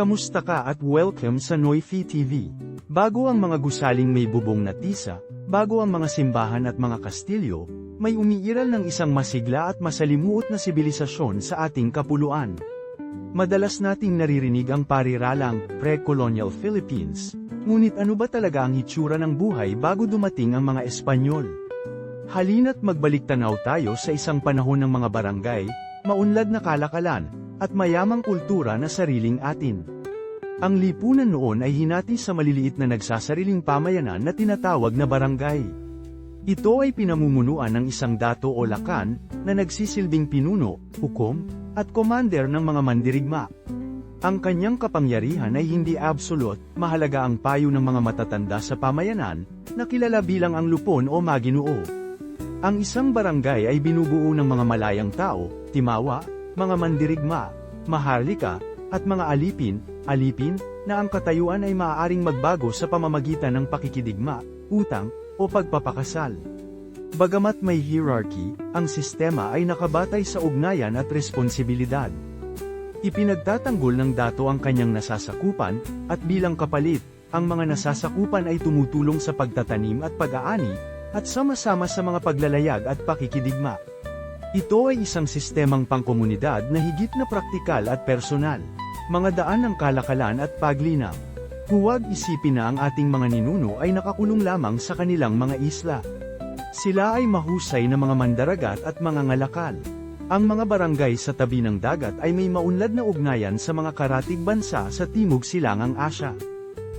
Kamusta ka at welcome sa Noifi TV. Bago ang mga gusaling may bubong na tisa, bago ang mga simbahan at mga kastilyo, may umiiral ng isang masigla at masalimuot na sibilisasyon sa ating kapuluan. Madalas nating naririnig ang pariralang pre-colonial Philippines, ngunit ano ba talaga ang hitsura ng buhay bago dumating ang mga Espanyol? Halina't magbalik tanaw tayo sa isang panahon ng mga barangay, maunlad na kalakalan, at mayamang kultura na sariling atin. Ang lipunan noon ay hinati sa maliliit na nagsasariling pamayanan na tinatawag na barangay. Ito ay pinamumunuan ng isang dato o lakan, na nagsisilbing pinuno, hukom, at commander ng mga mandirigma. Ang kanyang kapangyarihan ay hindi absolute, mahalaga ang payo ng mga matatanda sa pamayanan, na kilala bilang ang lupon o maginoo. Ang isang barangay ay binubuo ng mga malayang tao, timawa, mga mandirigma, maharlika, at mga alipin, alipin, na ang katayuan ay maaaring magbago sa pamamagitan ng pakikidigma, utang, o pagpapakasal. Bagamat may hierarchy, ang sistema ay nakabatay sa ugnayan at responsibilidad. Ipinagtatanggol ng dato ang kanyang nasasakupan, at bilang kapalit, ang mga nasasakupan ay tumutulong sa pagtatanim at pag-aani, at sama-sama sa mga paglalayag at pakikidigma. Ito ay isang sistemang pangkomunidad na higit na praktikal at personal. Mga daan ng kalakalan at paglinaw. Huwag isipin na ang ating mga ninuno ay nakakulong lamang sa kanilang mga isla. Sila ay mahusay na mga mandaragat at mga ngalakal. Ang mga barangay sa tabi ng dagat ay may maunlad na ugnayan sa mga karatig bansa sa Timog Silangang Asya.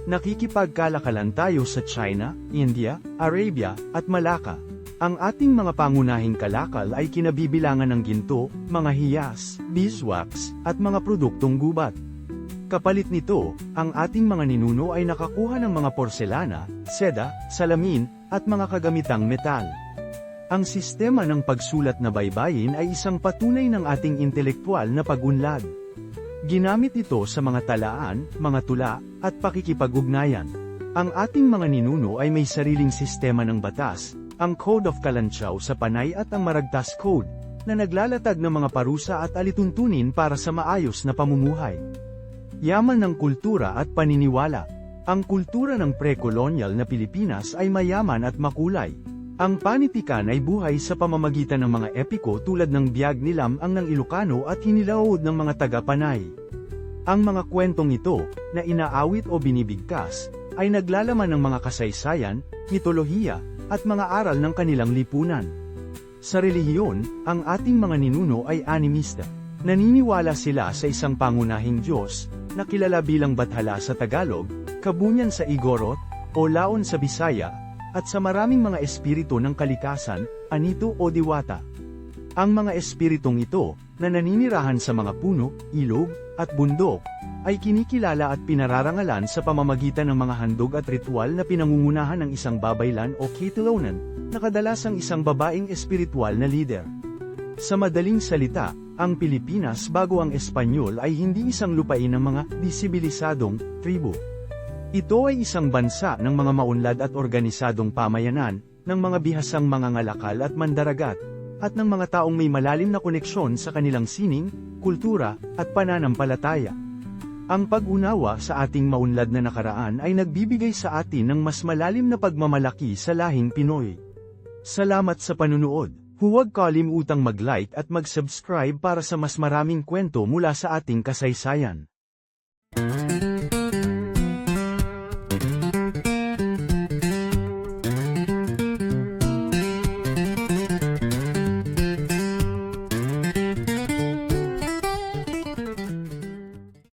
Nakikipagkalakalan tayo sa China, India, Arabia, at Malacca. Ang ating mga pangunahing kalakal ay kinabibilangan ng ginto, mga hiyas, beeswax, at mga produktong gubat. Kapalit nito, ang ating mga ninuno ay nakakuha ng mga porselana, seda, salamin, at mga kagamitang metal. Ang sistema ng pagsulat na baybayin ay isang patunay ng ating intelektual na pagunlad. Ginamit ito sa mga talaan, mga tula, at pakikipag-ugnayan. Ang ating mga ninuno ay may sariling sistema ng batas, ang Code of Kalanchaw sa Panay at ang Maragtas Code, na naglalatag ng mga parusa at alituntunin para sa maayos na pamumuhay. Yaman ng kultura at paniniwala. Ang kultura ng pre-colonial na Pilipinas ay mayaman at makulay. Ang panitikan ay buhay sa pamamagitan ng mga epiko tulad ng Biyag ni Lam ang ng Ilocano at hinilaod ng mga taga-Panay. Ang mga kwentong ito, na inaawit o binibigkas, ay naglalaman ng mga kasaysayan, mitolohiya, at mga aral ng kanilang lipunan. Sa relihiyon, ang ating mga ninuno ay animista. Naniniwala sila sa isang pangunahing Diyos, na kilala bilang Bathala sa Tagalog, Kabunyan sa Igorot, o Laon sa Bisaya, at sa maraming mga espiritu ng kalikasan, anito o diwata. Ang mga espiritong ito, na naninirahan sa mga puno, ilog, at bundok, ay kinikilala at pinararangalan sa pamamagitan ng mga handog at ritual na pinangungunahan ng isang babaylan o kitlonan, na kadalasang isang babaeng espiritual na leader. Sa madaling salita, ang Pilipinas bago ang Espanyol ay hindi isang lupain ng mga disibilisadong tribu. Ito ay isang bansa ng mga maunlad at organisadong pamayanan, ng mga bihasang mga ngalakal at mandaragat, at ng mga taong may malalim na koneksyon sa kanilang sining, kultura, at pananampalataya. Ang pag-unawa sa ating maunlad na nakaraan ay nagbibigay sa atin ng mas malalim na pagmamalaki sa lahing Pinoy. Salamat sa panunood. Huwag kalimutang mag-like at mag-subscribe para sa mas maraming kwento mula sa ating kasaysayan.